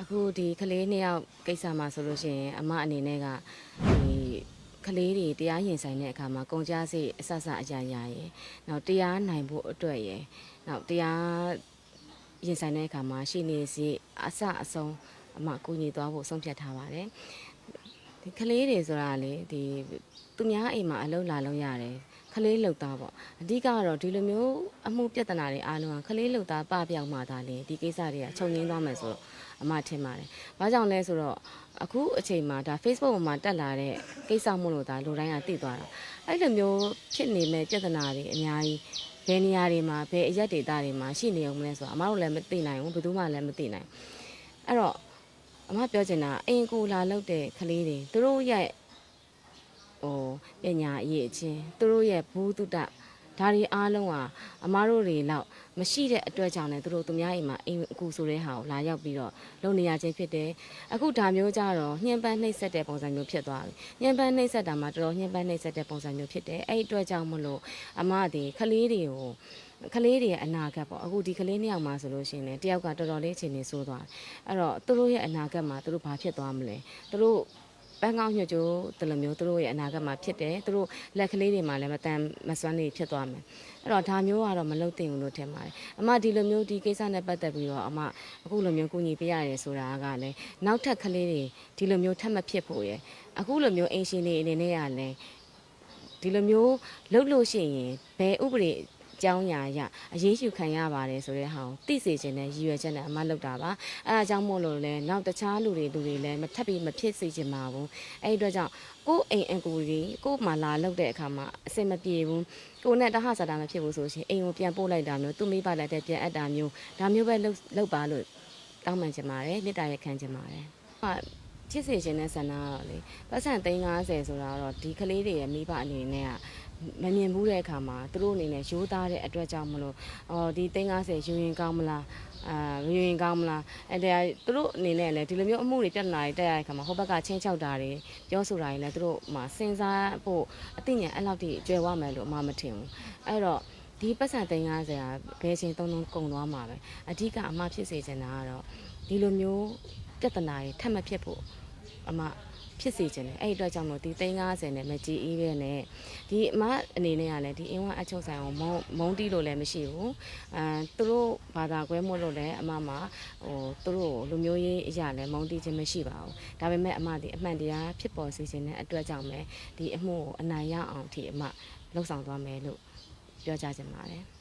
အခုဒီကလေးနှစ်ယောက်ကိစ္စမှာဆိုလို့ရှိရင်အမအနေနဲ့ကဒီကလေးတွေတရားရင်ဆိုင်တဲ့အခါမှာကုန်ကြစိတ်အဆဆအရာရာရယ်နောက်တရားနိုင်ဖို့အတွက်ရယ်နောက်တရားရင်ဆိုင်တဲ့အခါမှာရှိနေစီအဆအဆုံးအမကူညီသွားဖို့ဆုံးဖြတ်ထားပါတယ်ဒီကလေးတွေဆိုတာလေဒီသူများအိမ်မှာအလုပ်လာလုပ်ရတယ် ကလေးလှုပ်သားပေါ့အဓိကကတော့ဒီလိုမျိုးအမှုပြဿနာတွေအားလုံးကကလေးလှုပ်သားပပြောက်မှသာလေဒီကိစ္စတွေကချုပ်ငင်းသွားမယ်ဆိုတော့အမထင်ပါတယ်။ဘာကြောင့်လဲဆိုတော့အခုအချိန်မှာဒါ Facebook ပေါ်မှာတက်လာတဲ့ကိစ္စမို့လို့ဒါလူတိုင်းကသိသွားတာ။အဲ့လိုမျိုးဖြစ်နေမဲ့ပြဿနာတွေအများကြီးဘယ်နေရာတွေမှာဘယ်အရက်ဒေတာတွေမှာရှိနေအောင်မလဲဆိုတော့အမတို့လည်းမသိနိုင်ဘူးဘယ်သူမှလည်းမသိနိုင်။အဲ့တော့အမပြောချင်တာအင်ကိုလာလောက်တဲ့ကလေးတွေသူတို့ရဲ့ ဟိုပညာအရေးအချင်းသူတို့ရဲ့ဘူးတုတ္တဒါတွေအားလုံးဟာအမားတို့တွေလောက်မရှိတဲ့အတွက်ကြောင့်လည်းသူတို့သူများအိမ်မှာအိမ်အကူဆိုတဲ့ဟာကိုလာရောက်ပြီးတော့လုံနေရခြင်းဖြစ်တယ်အခုဒါမျိုးကြတော့ညှဉ်းပန်းနှိပ်စက်တဲ့ပုံစံမျိုးဖြစ်သွားပြီညှဉ်းပန်းနှိပ်စက်တာမှာတော်တော်ညှဉ်းပန်းနှိပ်စက်တဲ့ပုံစံမျိုးဖြစ်တယ်အဲ့ဒီအတွက်ကြောင့်မလို့အမဒီခလေးတွေကိုကလေးတွေရဲ့အနာဂတ်ပေါ့အခုဒီကလေးနှစ်ယောက်မှာဆိုလို့ရှိရင်လည်းတယောက်ကတော်တော်လေးအခြေအနေဆိုးသွားတယ်အဲ့တော့သူတို့ရဲ့အနာဂတ်မှာသူတို့ဘာဖြစ်သွားမလဲသူတို့ ပန်းကောင်းညွှတ်ကြိုးတလိုမျိုးသူတို့ရဲ့အနာဂတ်မှာဖြစ်တယ်သူတို့လက်ကလေးတွေမှာလည်းမတန်မစွမ်းတွေဖြစ်သွားမယ်အဲ့တော့ဒါမျိုးကတော့မလုပ်သင့်ဘူးလို့ထင်ပါတယ်အမဒီလိုမျိုးဒီကိစ္စနဲ့ပတ်သက်ပြီးတော့အမအခုလိုမျိုးကူညီပေးရတယ်ဆိုတာကလည်းနောက်ထပ်ကလေးတွေဒီလိုမျိုးထပ်မဖြစ်ဖို့ရယ်အခုလိုမျိုးအင်ရှင်တွေအနေနဲ့ကလည်းဒီလိုမျိုးလှုပ်လို့ရှိရင်ဘယ်ဥပဒေ အကြောင်းအရာအရအရေးယူခံရပါတယ်ဆိုတဲ့ဟာကိုသိစေခြင်းနဲ့ရည်ရွယ်ချက်နဲ့အမလုပ်တာပါအဲအကြောင်းမို့လို့လဲနောက်တခြားလူတွေလူတွေလည်းမထပ်ပြီးမဖြစ်စေချင်ပါဘူးအဲ့ဒီအတွက်ကြောင့်ကိုယ်အိမ်အကူကြီးကိုယ်မှလာလုပ်တဲ့အခါမှာအဆင်မပြေဘူးကိုယ်နဲ့တဟဆတာမဖြစ်ဘူးဆိုရှင်အိမ်ကိုပြန်ပို့လိုက်တာမျိုးသူမိဘလိုက်တဲ့ပြန်အပ်တာမျိုးဒါမျိုးပဲလုပ်လုပ်ပါလို့တောင်းပန်ချင်ပါတယ်မေတ္တာရက်ခံချင်ပါတယ်ဟာဖြစ်စေခြင်းနဲ့ဆန္ဒကတော့လေပတ်စံ350ဆိုတာတော့ဒီကလေးတွေရဲ့မိဘအနေနဲ့က မမြင်ဘူးတဲ့အခါမှာသူတို့အနေနဲ့ရိုးသားတဲ့အတွက်ကြောင့်မလို့အော်ဒီ350ယူရင်ကောင်းမလားအာမယူရင်ကောင်းမလားအဲ့ဒါသူတို့အနေနဲ့လည်းဒီလိုမျိုးအမှုတွေပြဿနာတွေတက်ရတဲ့အခါမှာဟိုဘက်ကချင်းချောက်တာတွေပြောဆိုတာတွေလည်းသူတို့မှစဉ်းစားဖို့အသိဉာဏ်အဲ့လောက်ထိကျွယ်ဝမယ်လို့အမှမထင်ဘူးအဲ့တော့ဒီပတ်စံ350ကဘယ်ချိန်သုံးလုံးကုန်သွားမှာပဲအဓိကအမှဖြစ်စေချင်တာကတော့ဒီလိုမျိုးပြဿနာတွေထပ်မဖြစ်ဖို့အမှ ဖြစ်စေခြင်းတယ်အဲ့ဒီအတွက်ကြောင့်မို့ဒီ350နဲ့မကြည်အေးပဲနဲ့ဒီအမအနေနဲ့ကလည်းဒီအင်းဝအချုပ်ဆိုင်အောင်မုံမုံတီးလို့လည်းမရှိဘူးအဲသူတို့ဘာသာကွဲမို့လို့လည်းအမမှာဟိုသူတို့လူမျိုးရေးအရာလည်းမုံတီးခြင်းမရှိပါဘူးဒါပေမဲ့အမဒီအမှန်တရားဖြစ်ပေါ်စေခြင်းတဲ့အတွက်ကြောင့်ပဲဒီအမှုကိုအနိုင်ရအောင်ဒီအမလှုပ်ဆောင်သွားမယ်လို့ပြောကြချင်ပါတယ်